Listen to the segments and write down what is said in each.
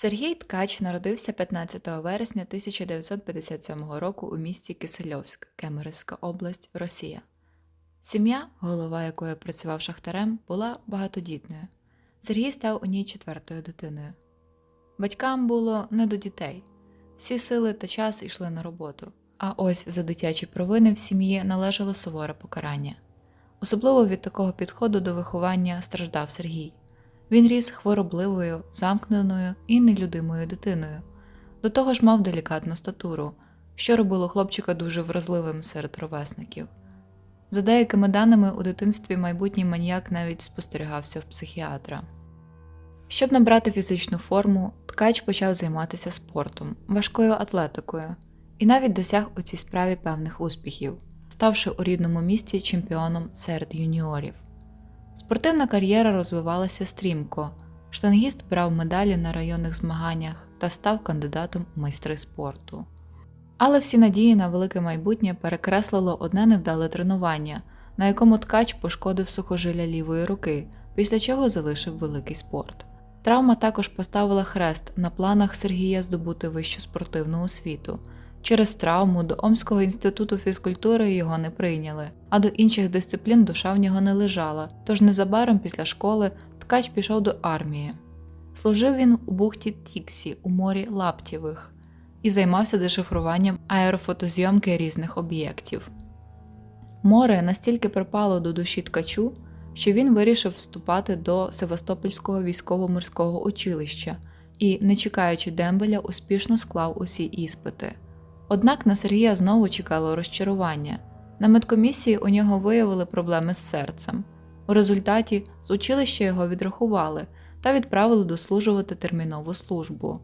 Сергій Ткач народився 15 вересня 1957 року у місті Кисельовськ, Кемеровська область, Росія. Сім'я, голова якої працював шахтарем, була багатодітною. Сергій став у ній четвертою дитиною. Батькам було не до дітей. Всі сили та час йшли на роботу. А ось за дитячі провини в сім'ї належало суворе покарання. Особливо від такого підходу до виховання страждав Сергій. Він ріс хворобливою, замкненою і нелюдимою дитиною. До того ж мав делікатну статуру, що робило хлопчика дуже вразливим серед ровесників. За деякими даними, у дитинстві майбутній маніяк навіть спостерігався в психіатра. Щоб набрати фізичну форму, ткач почав займатися спортом, важкою атлетикою і навіть досяг у цій справі певних успіхів, ставши у рідному місті чемпіоном серед юніорів. Спортивна кар'єра розвивалася стрімко. Штангіст брав медалі на районних змаганнях та став кандидатом у майстри спорту. Але всі надії на велике майбутнє перекреслило одне невдале тренування, на якому ткач пошкодив сухожилля лівої руки, після чого залишив великий спорт. Травма також поставила хрест на планах Сергія здобути вищу спортивну освіту. Через травму до Омського інституту фізкультури його не прийняли, а до інших дисциплін душа в нього не лежала, тож незабаром після школи ткач пішов до армії. Служив він у бухті Тіксі у морі Лаптєвих і займався дешифруванням аерофотозйомки різних об'єктів. Море настільки припало до душі ткачу, що він вирішив вступати до Севастопольського військово-морського училища і, не чекаючи дембеля, успішно склав усі іспити. Однак на Сергія знову чекало розчарування. На медкомісії у нього виявили проблеми з серцем. У результаті з училища його відрахували та відправили дослужувати термінову службу.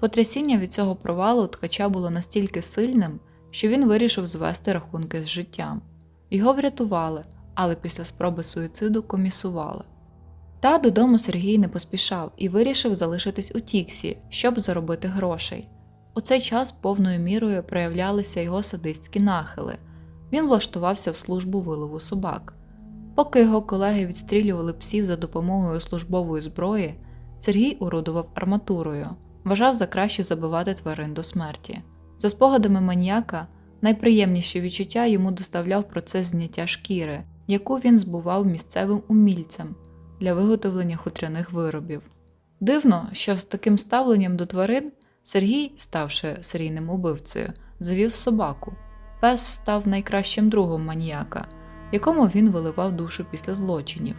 Потрясіння від цього провалу ткача було настільки сильним, що він вирішив звести рахунки з життям. Його врятували, але після спроби суїциду комісували. Та додому Сергій не поспішав і вирішив залишитись у Тіксі, щоб заробити грошей. У цей час повною мірою проявлялися його садистські нахили. Він влаштувався в службу вилову собак. Поки його колеги відстрілювали псів за допомогою службової зброї, Сергій орудував арматурою, вважав за краще забивати тварин до смерті. За спогадами маніяка, найприємніші відчуття йому доставляв процес зняття шкіри, яку він збував місцевим умільцям для виготовлення хутряних виробів. Дивно, що з таким ставленням до тварин Сергій, ставши серійним убивцею, завів собаку. Пес став найкращим другом маніяка, якому він виливав душу після злочинів.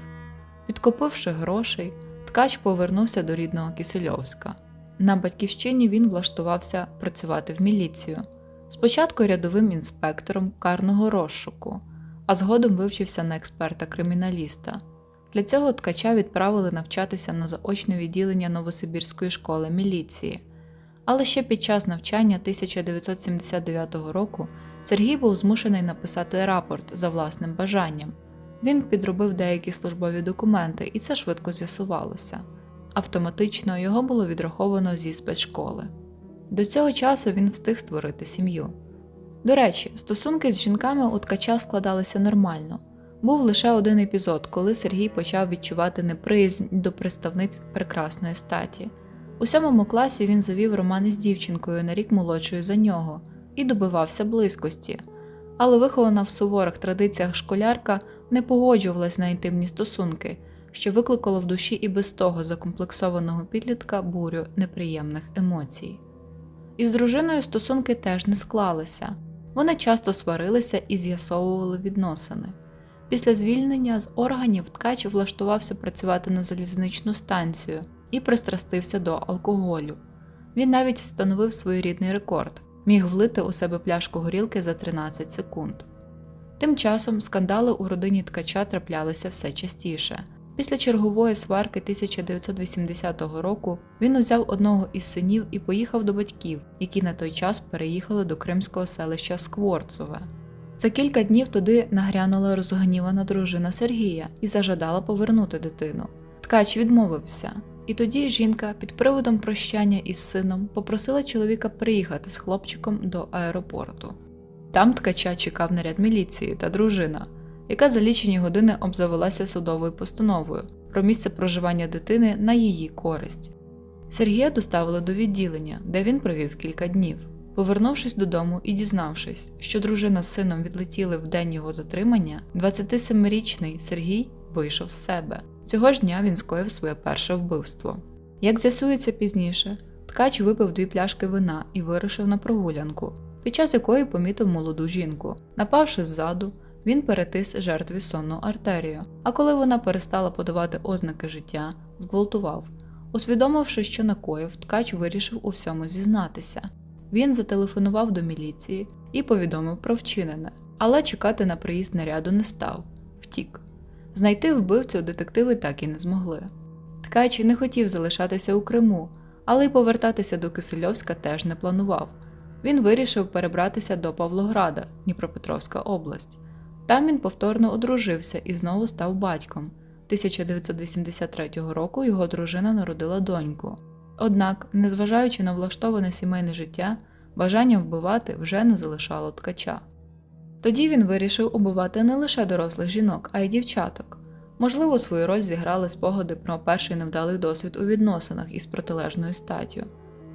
Підкопивши грошей, ткач повернувся до рідного Кисельовська. На батьківщині він влаштувався працювати в міліцію, спочатку рядовим інспектором карного розшуку, а згодом вивчився на експерта-криміналіста. Для цього ткача відправили навчатися на заочне відділення Новосибірської школи міліції. Але ще під час навчання 1979 року Сергій був змушений написати рапорт за власним бажанням. Він підробив деякі службові документи, і це швидко з'ясувалося. Автоматично його було відраховано зі спецшколи. До цього часу він встиг створити сім'ю. До речі, стосунки з жінками у ткача складалися нормально. Був лише один епізод, коли Сергій почав відчувати неприязнь до представниць прекрасної статі. У сьомому класі він завів роман із дівчинкою на рік молодшою за нього і добивався близькості, але вихована в суворих традиціях школярка не погоджувалась на інтимні стосунки, що викликало в душі і без того закомплексованого підлітка бурю неприємних емоцій. Із дружиною стосунки теж не склалися, вони часто сварилися і з'ясовували відносини. Після звільнення з органів ткач влаштувався працювати на залізничну станцію і пристрастився до алкоголю. Він навіть встановив своєрідний рекорд міг влити у себе пляшку горілки за 13 секунд. Тим часом скандали у родині ткача траплялися все частіше. Після чергової сварки 1980 року він узяв одного із синів і поїхав до батьків, які на той час переїхали до кримського селища Скворцове. За кілька днів туди нагрянула розгнівана дружина Сергія і зажадала повернути дитину. Ткач відмовився, і тоді жінка під приводом прощання із сином попросила чоловіка приїхати з хлопчиком до аеропорту. Там ткача чекав наряд міліції та дружина, яка за лічені години обзавелася судовою постановою про місце проживання дитини на її користь. Сергія доставили до відділення, де він провів кілька днів. Повернувшись додому і дізнавшись, що дружина з сином відлетіли в день його затримання, 27-річний Сергій вийшов з себе. Цього ж дня він скоїв своє перше вбивство. Як з'ясується пізніше, ткач випив дві пляшки вина і вирушив на прогулянку, під час якої помітив молоду жінку. Напавши ззаду, він перетис жертві сонну артерію, а коли вона перестала подавати ознаки життя, зґвалтував. Усвідомивши, що накоїв, ткач вирішив у всьому зізнатися. Він зателефонував до міліції і повідомив про вчинене, але чекати на приїзд наряду не став втік. Знайти вбивцю детективи так і не змогли. Ткач не хотів залишатися у Криму, але й повертатися до Кисельовська теж не планував. Він вирішив перебратися до Павлограда, Дніпропетровська область. Там він повторно одружився і знову став батьком. 1983 року його дружина народила доньку. Однак, незважаючи на влаштоване сімейне життя, бажання вбивати вже не залишало ткача. Тоді він вирішив убивати не лише дорослих жінок, а й дівчаток. Можливо, свою роль зіграли спогади про перший невдалий досвід у відносинах із протилежною статтю.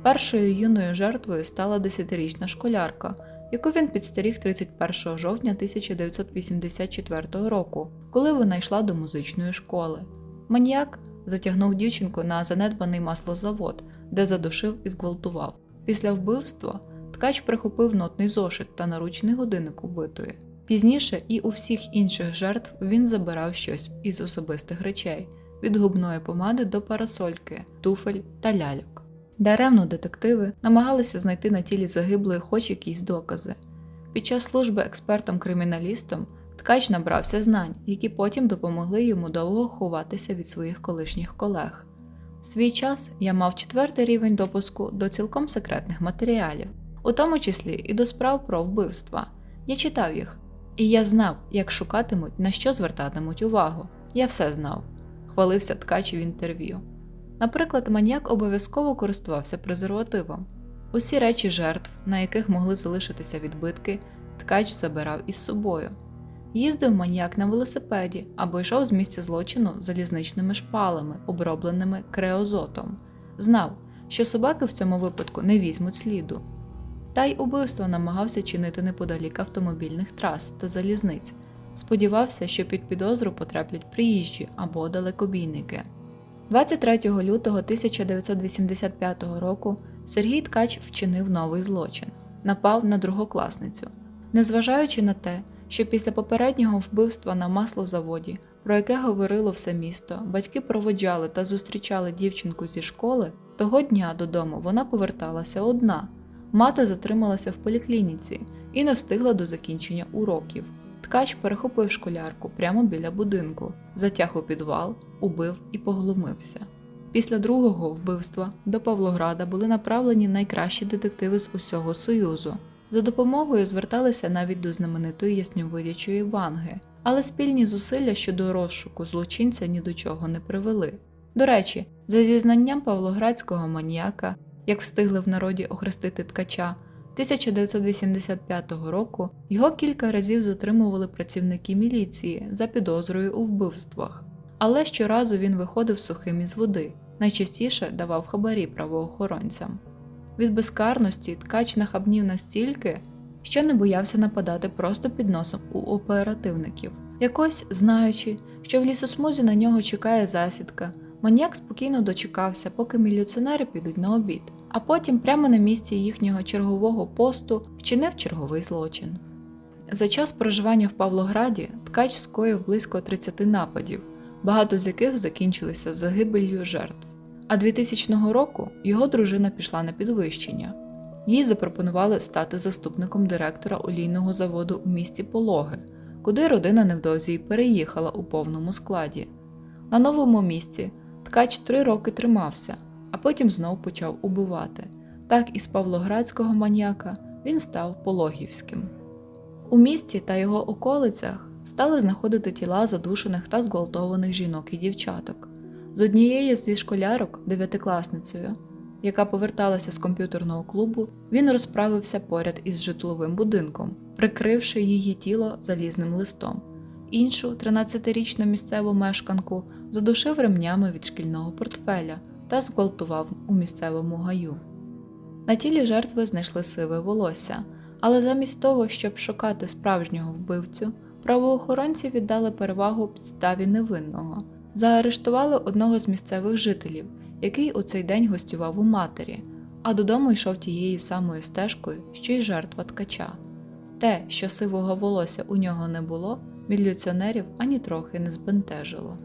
Першою юною жертвою стала 10-річна школярка, яку він підстеріг 31 жовтня 1984 року, коли вона йшла до музичної школи. Маніяк затягнув дівчинку на занедбаний маслозавод, де задушив і зґвалтував. Після вбивства ткач прихопив нотний зошит та наручний годинник убитої. Пізніше і у всіх інших жертв він забирав щось із особистих речей від губної помади до парасольки, туфель та ляльок. Даремно детективи намагалися знайти на тілі загиблої хоч якісь докази. Під час служби експертом-криміналістом ткач набрався знань, які потім допомогли йому довго ховатися від своїх колишніх колег. В свій час я мав четвертий рівень допуску до цілком секретних матеріалів, у тому числі і до справ про вбивства. Я читав їх, і я знав, як шукатимуть, на що звертатимуть увагу. Я все знав, хвалився ткач в інтерв'ю. Наприклад, маніяк обов'язково користувався презервативом. Усі речі жертв, на яких могли залишитися відбитки, ткач забирав із собою. Їздив маніяк на велосипеді або йшов з місця злочину залізничними шпалами, обробленими креозотом. Знав, що собаки в цьому випадку не візьмуть сліду. Та й убивство намагався чинити неподалік автомобільних трас та залізниць. Сподівався, що під підозру потраплять приїжджі або далекобійники. 23 лютого 1985 року Сергій Ткач вчинив новий злочин напав на другокласницю. Незважаючи на те, що після попереднього вбивства на маслозаводі, про яке говорило все місто, батьки проводжали та зустрічали дівчинку зі школи, того дня додому вона поверталася одна. Мати затрималася в поліклініці і не встигла до закінчення уроків. Ткач перехопив школярку прямо біля будинку, затяг у підвал, убив і поглумився. Після другого вбивства до Павлограда були направлені найкращі детективи з усього Союзу. За допомогою зверталися навіть до знаменитої ясньовидячої Ванги, але спільні зусилля щодо розшуку злочинця ні до чого не привели. До речі, за зізнанням павлоградського маніяка, як встигли в народі охрестити ткача, 1985 року його кілька разів затримували працівники міліції за підозрою у вбивствах, але щоразу він виходив сухим із води, найчастіше давав хабарі правоохоронцям. Від безкарності ткач нахабнів настільки, що не боявся нападати просто під носом у оперативників. Якось, знаючи, що в лісосмузі на нього чекає засідка, маніяк спокійно дочекався, поки міліціонери підуть на обід, а потім прямо на місці їхнього чергового посту вчинив черговий злочин. За час проживання в Павлограді ткач скоїв близько 30 нападів, багато з яких закінчилися загибеллю жертв. А 2000 року його дружина пішла на підвищення. Їй запропонували стати заступником директора олійного заводу у місті Пологи, куди родина невдовзі й переїхала у повному складі. На новому місці ткач три роки тримався, а потім знов почав убивати. Так із Павлоградського маніяка він став Пологівським. У місті та його околицях стали знаходити тіла задушених та зґвалтованих жінок і дівчаток. З однієї зі школярок, дев'ятикласницею, яка поверталася з комп'ютерного клубу, він розправився поряд із житловим будинком, прикривши її тіло залізним листом. Іншу, 13-річну місцеву мешканку, задушив ремнями від шкільного портфеля, та зґвалтував у місцевому гаю. На тілі жертви знайшли сиве волосся, але замість того, щоб шукати справжнього вбивцю, правоохоронці віддали перевагу підставі невинного. Заарештували одного з місцевих жителів, який у цей день гостював у матері, а додому йшов тією самою стежкою, що й жертва ткача. Те, що сивого волосся у нього не було, міліціонерів ані трохи не збентежило.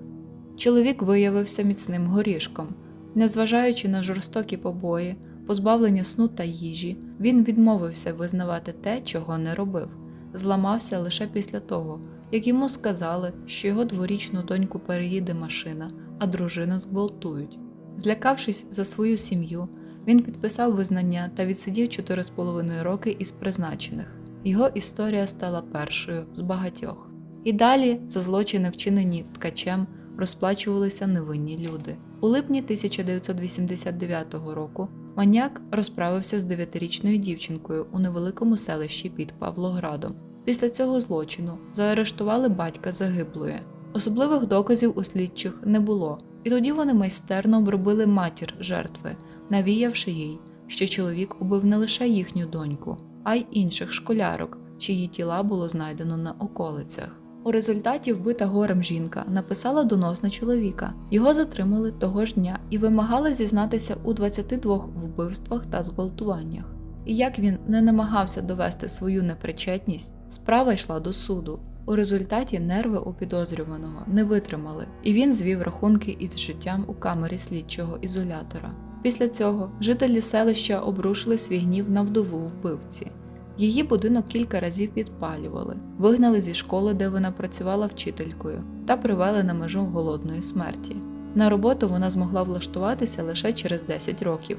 Чоловік виявився міцним горішком. Незважаючи на жорстокі побої, позбавлення сну та їжі, він відмовився визнавати те, чого не робив, зламався лише після того, як йому сказали, що його дворічну доньку переїде машина, а дружину зґвалтують. Злякавшись за свою сім'ю, він підписав визнання та відсидів 4,5 роки із призначених. Його історія стала першою з багатьох. І далі за злочини, вчинені ткачем, розплачувалися невинні люди. У липні 1989 року маніяк розправився з дев'ятирічною дівчинкою у невеликому селищі під Павлоградом. Після цього злочину заарештували батька загиблої. Особливих доказів у слідчих не було, і тоді вони майстерно обробили матір жертви, навіявши їй, що чоловік убив не лише їхню доньку, а й інших школярок, чиї тіла було знайдено на околицях. У результаті вбита горем жінка написала донос на чоловіка. Його затримали того ж дня і вимагали зізнатися у 22 вбивствах та зґвалтуваннях. І як він не намагався довести свою непричетність, справа йшла до суду. У результаті нерви у підозрюваного не витримали, і він звів рахунки із життям у камері слідчого ізолятора. Після цього жителі селища обрушили свій гнів на вдову вбивці. Її будинок кілька разів підпалювали, вигнали зі школи, де вона працювала вчителькою, та привели на межу голодної смерті. На роботу вона змогла влаштуватися лише через 10 років.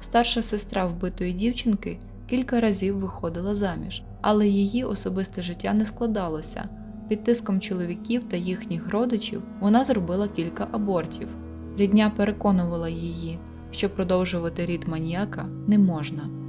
Старша сестра вбитої дівчинки кілька разів виходила заміж, але її особисте життя не складалося. Під тиском чоловіків та їхніх родичів вона зробила кілька абортів. Рідня переконувала її, що продовжувати рід маніяка не можна.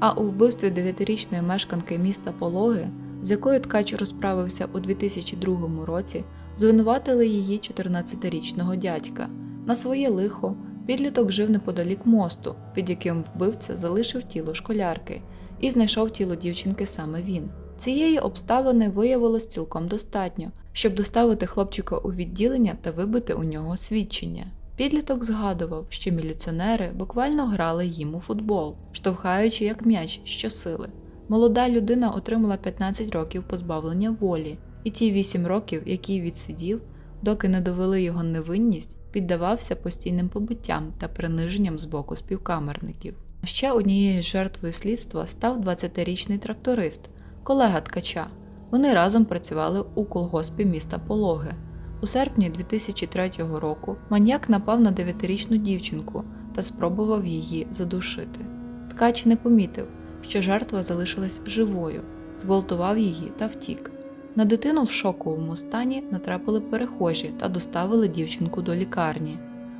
А у вбивстві дев'ятирічної мешканки міста Пологи, з якою ткач розправився у 2002 році, звинуватили її 14-річного дядька. На своє лихо підліток жив неподалік мосту, під яким вбивця залишив тіло школярки, і знайшов тіло дівчинки саме він. Цієї обставини виявилось цілком достатньо, щоб доставити хлопчика у відділення та вибити у нього свідчення. Підліток згадував, що міліціонери буквально грали їм у футбол, штовхаючи як м'яч щосили. Молода людина отримала 15 років позбавлення волі, і ті 8 років, які відсидів, доки не довели його невинність, піддавався постійним побиттям та приниженням з боку співкамерників. Ще однією жертвою слідства став 20-річний тракторист, колега ткача. Вони разом працювали у колгоспі міста Пологи. У серпні 2003 року маньяк напав на 9-річну дівчинку та спробував її задушити. Ткач не помітив, що жертва залишилась живою, зґвалтував її та втік. На дитину в шоковому стані натрапили перехожі та доставили дівчинку до лікарні.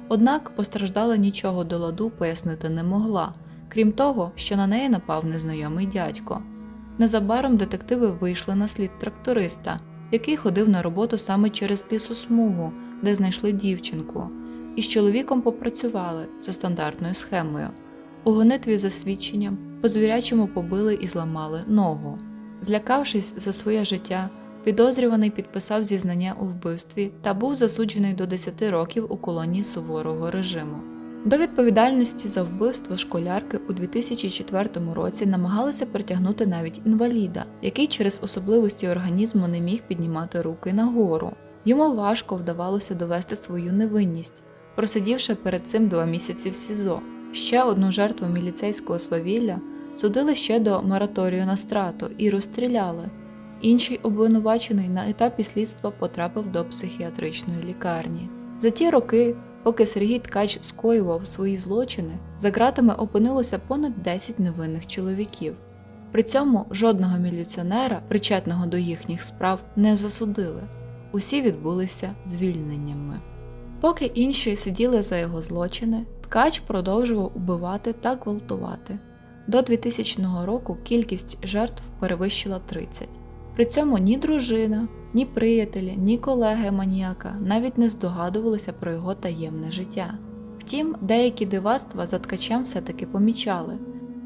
Однак постраждала нічого до ладу пояснити не могла, крім того, що на неї напав незнайомий дядько. Незабаром детективи вийшли на слід тракториста, який ходив на роботу саме через лісосмугу, де знайшли дівчинку, і з чоловіком попрацювали за стандартною схемою. У гонитві за свідченням по звірячому побили і зламали ногу. Злякавшись за своє життя, підозрюваний підписав зізнання у вбивстві та був засуджений до 10 років у колонії суворого режиму. До відповідальності за вбивство школярки у 2004 році намагалися притягнути навіть інваліда, який через особливості організму не міг піднімати руки нагору. Йому важко вдавалося довести свою невинність, просидівши перед цим два місяці в СІЗО. Ще одну жертву міліцейського свавілля судили ще до мораторію на страту і розстріляли. Інший обвинувачений на етапі слідства потрапив до психіатричної лікарні. За ті роки Поки Сергій Ткач скоював свої злочини, за ґратами опинилося понад 10 невинних чоловіків. При цьому жодного міліціонера, причетного до їхніх справ, не засудили. Усі відбулися звільненнями. Поки інші сиділи за його злочини, ткач продовжував убивати та гвалтувати. До 2000 року кількість жертв перевищила 30. При цьому ні дружина, ні приятелі, ні колеги маніяка навіть не здогадувалися про його таємне життя. Втім, деякі дивацтва за ткачем все-таки помічали.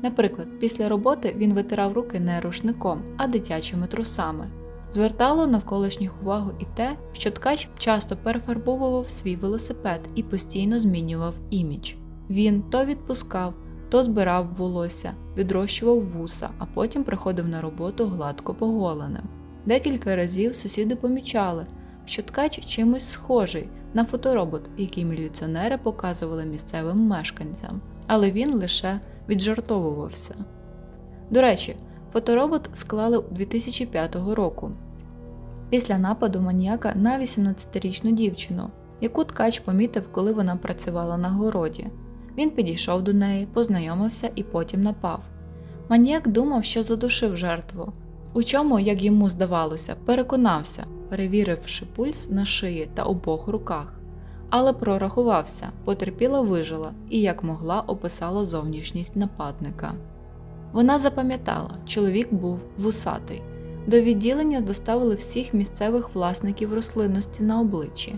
Наприклад, після роботи він витирав руки не рушником, а дитячими трусами. Звертало навколишніх увагу і те, що ткач часто перефарбовував свій велосипед і постійно змінював імідж. Він то відпускав, то збирав волосся, відрощував вуса, а потім приходив на роботу гладко поголеним. Декілька разів сусіди помічали, що ткач чимось схожий на фоторобот, який міліціонери показували місцевим мешканцям, але він лише віджартовувався. До речі, фоторобот склали 2005 року після нападу маніяка на 18-річну дівчину, яку ткач помітив, коли вона працювала на городі. Він підійшов до неї, познайомився і потім напав. Маніяк думав, що задушив жертву, у чому, як йому здавалося, переконався, перевіривши пульс на шиї та обох руках. Але прорахувався, потерпіла вижила і, як могла, описала зовнішність нападника. Вона запам'ятала, чоловік був вусатий. До відділення доставили всіх місцевих власників рослинності на обличчі.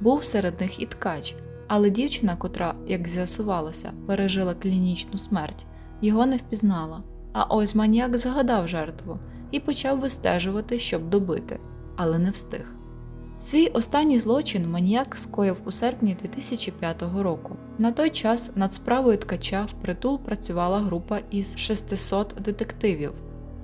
Був серед них і ткач, але дівчина, котра, як з'ясувалося, пережила клінічну смерть, його не впізнала. А ось маніяк згадав жертву і почав вистежувати, щоб добити, але не встиг. Свій останній злочин маніяк скоїв у серпні 2005 року. На той час над справою ткача впритул працювала група із 600 детективів,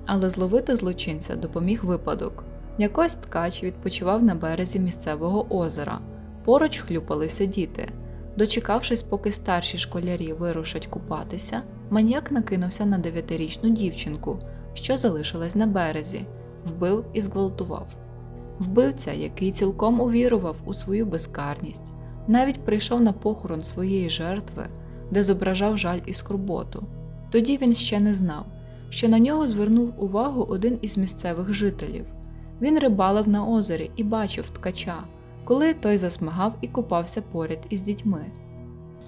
але зловити злочинця допоміг випадок. Якось ткач відпочивав на березі місцевого озера. Поруч хлюпалися діти. Дочекавшись, поки старші школярі вирушать купатися, маніяк накинувся на дев'ятирічну дівчинку, що залишилась на березі, вбив і зґвалтував. Вбивця, який цілком увірував у свою безкарність, навіть прийшов на похорон своєї жертви, де зображав жаль і скорботу. Тоді він ще не знав, що на нього звернув увагу один із місцевих жителів. Він рибалив на озері і бачив ткача, коли той засмагав і купався поряд із дітьми.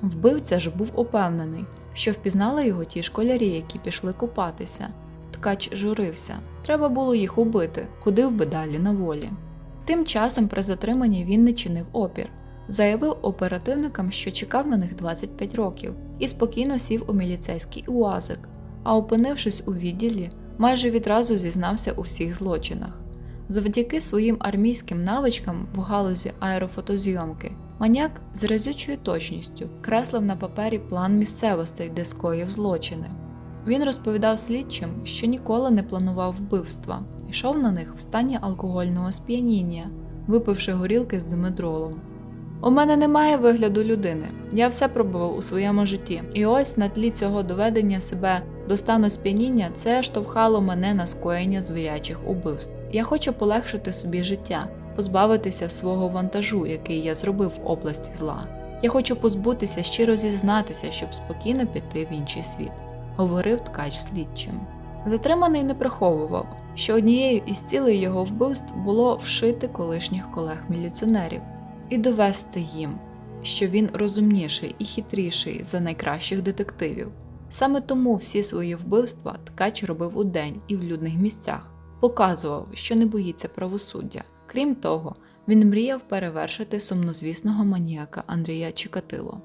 Вбивця ж був упевнений, що впізнали його ті школярі, які пішли купатися. Ткач журився, треба було їх убити, ходив би далі на волі. Тим часом при затриманні він не чинив опір, заявив оперативникам, що чекав на них 25 років, і спокійно сів у міліцейський уазик, а опинившись у відділі, майже відразу зізнався у всіх злочинах. Завдяки своїм армійським навичкам в галузі аерофотозйомки маняк з разючою точністю креслив на папері план місцевостей, де скоїв злочини. Він розповідав слідчим, що ніколи не планував вбивства, йшов на них в стані алкогольного сп'яніння, випивши горілки з димедролом. У мене немає вигляду людини, я все пробував у своєму житті, і ось на тлі цього доведення себе до стану сп'яніння це штовхало мене на скоєння звірячих убивств. Я хочу полегшити собі життя, позбавитися свого вантажу, який я зробив в області зла. Я хочу позбутися, щиро зізнатися, щоб спокійно піти в інший світ говорив ткач слідчим. Затриманий не приховував, що однією із цілей його вбивств було вшити колишніх колег-міліціонерів і довести їм, що він розумніший і хитріший за найкращих детективів. Саме тому всі свої вбивства ткач робив удень і в людних місцях, показував, що не боїться правосуддя. Крім того, він мріяв перевершити сумнозвісного маніяка Андрія Чикатило.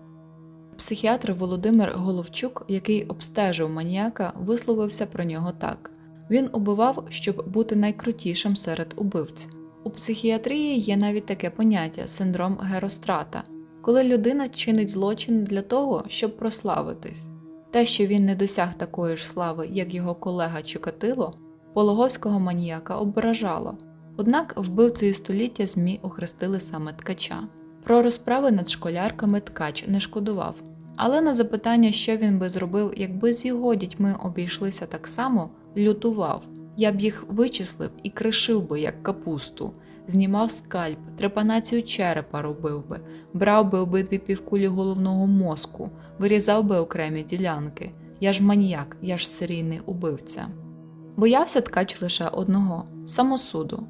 Психіатр Володимир Головчук, який обстежив маніяка, висловився про нього так: він убивав, щоб бути найкрутішим серед убивць. У психіатрії є навіть таке поняття синдром Герострата, коли людина чинить злочин для того, щоб прославитись. Те, що він не досяг такої ж слави, як його колега Чикатило, пологовського маніяка ображало. Однак вбивцею століття ЗМІ охрестили саме ткача. Про розправи над школярками ткач не шкодував, але на запитання, що він би зробив, якби з його дітьми обійшлися так само, лютував. Я б їх вичислив і кришив би, як капусту, знімав скальп, трепанацію черепа робив би, брав би обидві півкулі головного мозку, вирізав би окремі ділянки. Я ж маніяк, я ж серійний убивця. Боявся ткач лише одного самосуду.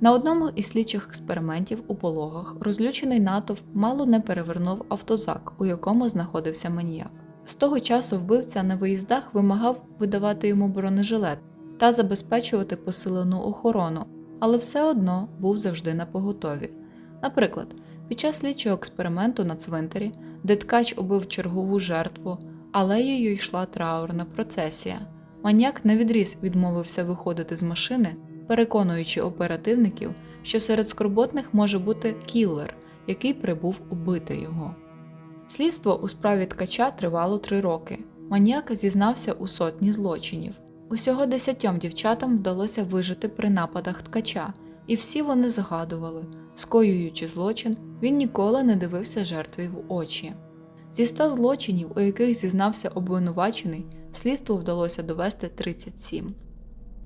На одному із слідчих експериментів у пологах розлючений натовп мало не перевернув автозак, у якому знаходився маніяк. З того часу вбивця на виїздах вимагав видавати йому бронежилет та забезпечувати посилену охорону, але все одно був завжди на поготові. Наприклад, під час слідчого експерименту на цвинтарі де ткач убив чергову жертву, алеєю йшла траурна процесія. Маніяк навідріз відмовився виходити з машини, переконуючи оперативників, що серед скорботних може бути кіллер, який прибув убити його. Слідство у справі ткача тривало три роки. Маніяк зізнався у сотні злочинів. Усього десятьом дівчатам вдалося вижити при нападах ткача, і всі вони згадували, скоюючи злочин, він ніколи не дивився жертві в очі. Зі ста злочинів, у яких зізнався обвинувачений, слідству вдалося довести 37.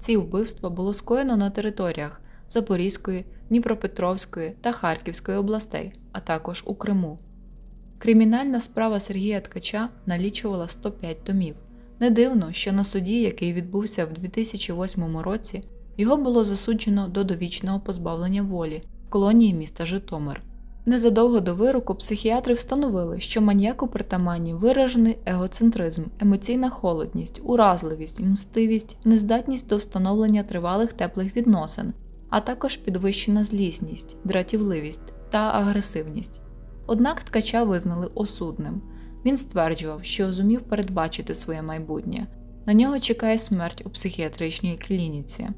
Ці вбивства було скоєно на територіях Запорізької, Дніпропетровської та Харківської областей, а також у Криму. Кримінальна справа Сергія Ткача налічувала 105 томів. Не дивно, що на суді, який відбувся в 2008 році, його було засуджено до довічного позбавлення волі в колонії міста Житомир. Незадовго до вироку психіатри встановили, що маніяку притаманні виражений егоцентризм, емоційна холодність, уразливість, мстивість, нездатність до встановлення тривалих теплих відносин, а також підвищена злісність, дратівливість та агресивність. Однак ткача визнали осудним. Він стверджував, що зумів передбачити своє майбутнє. На нього чекає смерть у психіатричній клініці.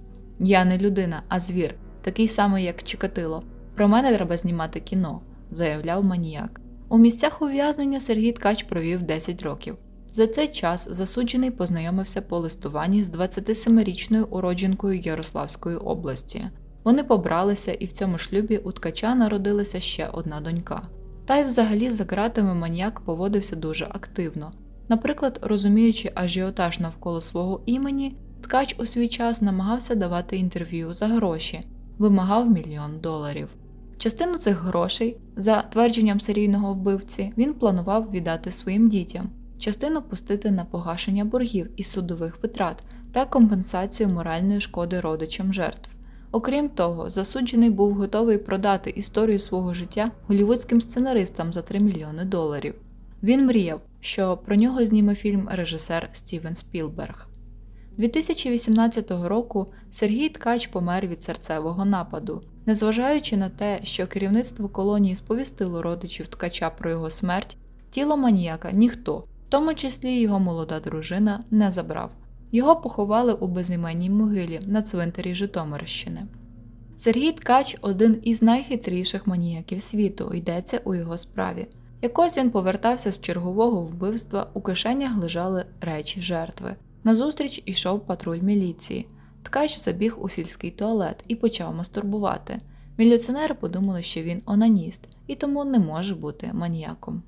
Я не людина, а звір, такий самий, як Чикатило. Про мене треба знімати кіно, заявляв маніяк. У місцях ув'язнення Сергій Ткач провів 10 років. За цей час засуджений познайомився по листуванні з 27-річною уродженкою Ярославської області. Вони побралися, і в цьому шлюбі у ткача народилася ще одна донька. Та й взагалі за ґратами маніяк поводився дуже активно. Наприклад, розуміючи ажіотаж навколо свого імені, ткач у свій час намагався давати інтерв'ю за гроші, вимагав мільйон доларів. Частину цих грошей, за твердженням серійного вбивці, він планував віддати своїм дітям, частину пустити на погашення боргів і судових витрат та компенсацію моральної шкоди родичам жертв. Окрім того, засуджений був готовий продати історію свого життя голівудським сценаристам за 3 мільйони доларів. Він мріяв, що про нього зніме фільм режисер Стівен Спілберг. 2018 року Сергій Ткач помер від серцевого нападу. Незважаючи на те, що керівництво колонії сповістило родичів ткача про його смерть, тіло маніяка ніхто, в тому числі його молода дружина, не забрав. Його поховали у безіменній могилі на цвинтарі Житомирщини. Сергій Ткач один із найхитріших маніяків світу, йдеться у його справі. Якось він повертався з чергового вбивства, у кишенях лежали речі жертви. Назустріч ішов патруль міліції. Ткач забіг у сільський туалет і почав мастурбувати. Міліціонери подумали, що він онаніст і тому не може бути маніяком.